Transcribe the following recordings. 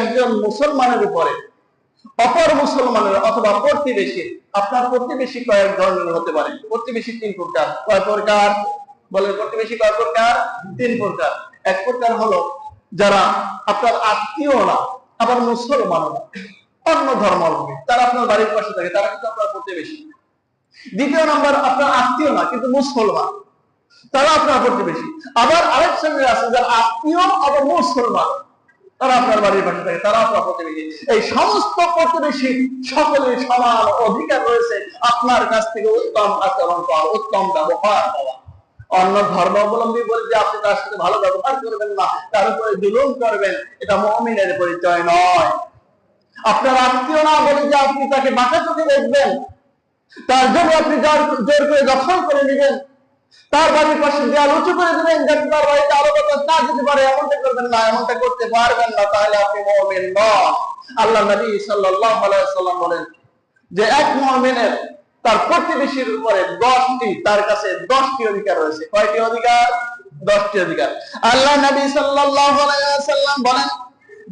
একজন মুসলমানের উপরে, অপর মুসলমানের অথবা প্রতিবেশী, আপনার প্রতিবেশী কয়েক ধরনের হতে পারে। প্রতিবেশী তিন প্রকার। কয় প্রকার? বলেন, প্রতিবেশী কয় প্রকার? তিন প্রকার। এক প্রকার হলো যারা আপনার আত্মীয় না, আবার মুসলমান না, অন্য ধর্মাবলম্বী। তারা আপনার বাড়ির পাশে থাকে, তারা কিন্তু আপনার প্রতিবেশী। দ্বিতীয় নম্বর, আপনার আত্মীয় না, কিন্তু মুসলমান। তারা আপনার প্রতিবেশী। আবার আরেক শ্রেণির আছে যারা আত্মীয় আবার মুসলমান। তারা আপনার বাড়ির পাশে থাকে, তারা আপনার প্রতিবেশী এই সমস্ত প্রতিবেশী সকলের সমান অধিকার রয়েছে। আপনার কাছ থেকে উত্তম আচরণ পাওয়া, উত্তম ব্যবহার পাওয়া। অন্য ধর্মাবলম্বী বলে যে আপনি তার সাথে ভালো ব্যবহার করবেন না, তার উপরে জুলুম করবেন, এটা মমিনের পরিচয় নয়। আপনার আত্মীয় না বলে যে আপনি তাকে বাঁকা চোখে দেখবেন, তার জন্য আপনি জোর করে দখল করে নেবেন। তার বাড়ির পাশে দেয়াল উঁচু করে দেবেন, যাতে তার বাড়িতে আলো বাতাস না যেতে পারে, এমনটা করবেন না, এমনটা করতে পারবেন না, তাহলে আপনি মুমিন নন। আল্লাহ নবী সাল্লাল্লাহু আলাইহি সাল্লাম বলেন যে, এক মুমিনের তার প্রতিবেশীর উপরে দশটি, তার কাছে দশটি অধিকার রয়েছে। কয়টি অধিকার? দশটি অধিকার। আল্লাহ নবী সাল্লাল্লাহু আলাইহি সাল্লাম বলেন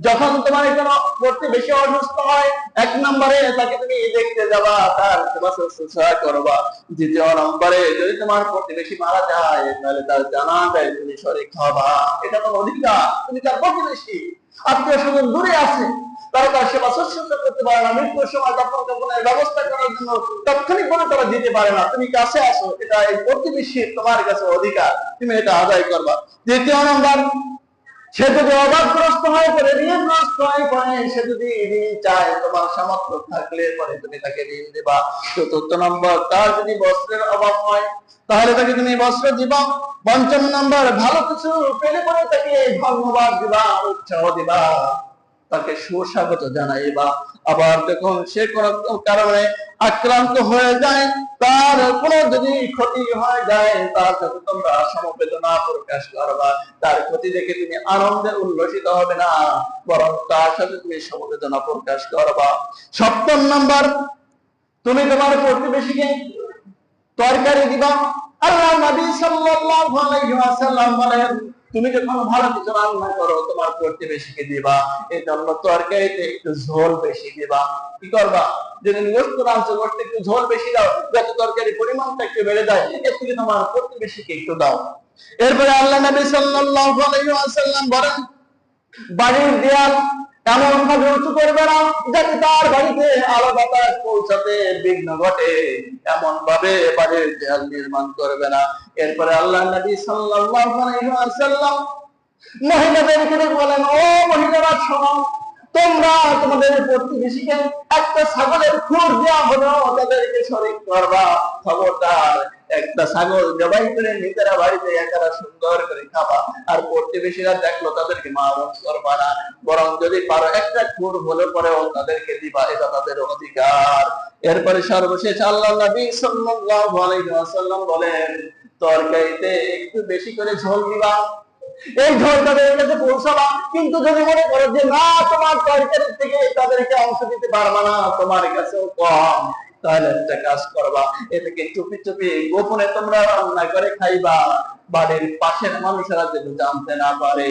যখন তোমার কোনো প্রতিবেশী অসুস্থ হয়, এক নম্বরে তাকে তুমি দেখতে যাবা তার সেবা শুশ্রূষা করবা। দ্বিতীয় নম্বরে যদি তোমার প্রতিবেশী মারা যায়, তাহলে তার জানা যায় তুমি শরীর হবা এটা তোমার অধিকার, তুমি তার প্রতিবেশী। আত্মীয় স্বজন দূরে আছে, তারা তার সেবা শুশ্রূষা করতে পারে না। মৃত্যুর সময় ব্যবস্থা করার জন্য তাৎক্ষণিক ভাবে তারা দিতে পারে না। তুমি কাছে আসো, এটা এই তোমার কাছে অধিকার, তুমি এটা আদায় করবা। দ্বিতীয় নম্বর সে যদি অভাবগ্রস্ত হয়ে পড়ে ঋণগ্রস্ত হয়ে পড়ে সে যদি ঋণ চায় তোমার সামর্থ্য থাকলে পরে তুমি তাকে ঋণ দিবা। চতুর্থ নম্বর, তার যদি বস্ত্রের অভাব হয়, তাহলে তাকে তুমি বস্ত্র দিবা। পঞ্চম নম্বর, ভালো কিছু পেলে পরে তাকে ধন্যবাদ দিবা, উৎসাহ দিবা। তাকে সুস্বাগত জানাইবা। আবার যখন সে কোন কারণে আক্রান্ত হয়ে যায়, তার কোন যদি ক্ষতি হয়ে যায়, তার সাথে তোমরা সমবেদনা প্রকাশ করবা। তার ক্ষতি দেখে তুমি আনন্দে উল্লসিত হবে না, বরং তার সাথে তুমি সমবেদনা প্রকাশ করবা। সপ্তম নাম্বার, তুমি তোমার প্রতিবেশীকে তরকারি দিবা। আল্লাহ নবী সাল্লাল্লাহু আলাইহি ওয়াসাল্লাম বলেন, তুমি যখন ভালো কিছু রান্না করো, তোমার প্রতিবেশীকে দিবা। এই জন্য তরকারিতে একটু ঝোল বেশি দিবা। কি করবা? বাড়ির দেয়াল এমন ভাবে উঁচু করবে না, যাতে তার বাড়িতে আলো বাতাস পৌঁছাতে বিঘ্ন ঘটে। এমন ভাবে বাড়ির দেয়াল নির্মাণ করবে না। এরপরে আল্লাহ নবী সাল্লাল্লাহু মহিলাদেরকে বলেন, ও মহিলারা শোনো তোমরা তোমাদের প্রতিবেশীকে একটা ছাগলের খুর দেওয়া হলো, তাদেরকে শরীর করবা। খবরদার, একটা ছাগল জবাই করে নিজেরা বাড়িতে একারা সুন্দর করে খাবা। আর প্রতিবেশীরা দেখল তাদেরকে মারণ করবা না। বরং যদি পারো, একটা খুর হলে পরেও তাদেরকে দিবা, এটা তাদের অধিকার। এরপরে সর্বশেষ আল্লাহ নবী সাল্লাল্লাহু আলাইহি ওয়াসাল্লাম বলেন, তরকারিতে একটু বেশি করে ঝোল দিবা। এই তাদের কাছে পৌঁছাবা। কিন্তু যদি মনে করো যে, না, তোমার তরকারি থেকে তাদেরকে অংশ দিতে পারবা না, তোমার কাছেও কম, তাহলে একটা কাজ করবা। এটাকে চুপি চুপি গোপনে তোমরা রান্না করে খাইবা। বাড়ির পাশের মানুষেরা যেন জানতে না পারে।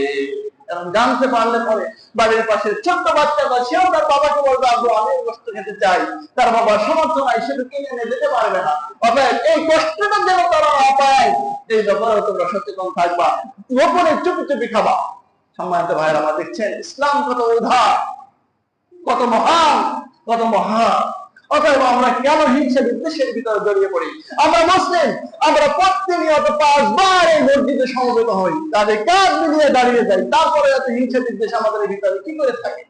কারণ জানতে পারলে পরে বাড়ির পাশে ছোট্ট বাচ্চাটা সেও তার বাবাকে বলবে, আব্বু, আমি বস্তু খেতে চাই। তার বাবা সমর্থ নাই সেটা কিনে এনে দিতে পারবে না। অতএব এই কষ্টটা যেন তারা না পায় এই ব্যাপারে তোমরা সচেতন থাকবা। গোপনে চুপি চুপি খাবা। সম্মানিত ভাইয়ের, আমার দেখছেন ইসলাম কত উদার, কত মহান কত মহান অতএব আমরা কেন হিংসা বিদ্বেষের ভিতরে জড়িয়ে পড়ি? আমরা মুসলিম, আমরা প্রতিনিয়ত পাঁচবার এই মসজিদে সমবেত হই। তাদের কাজ মিলিয়ে দাঁড়িয়ে যাই। তারপরে এত হিংসা বিদ্বেষ আমাদের ভিতরে কি করে থাকে?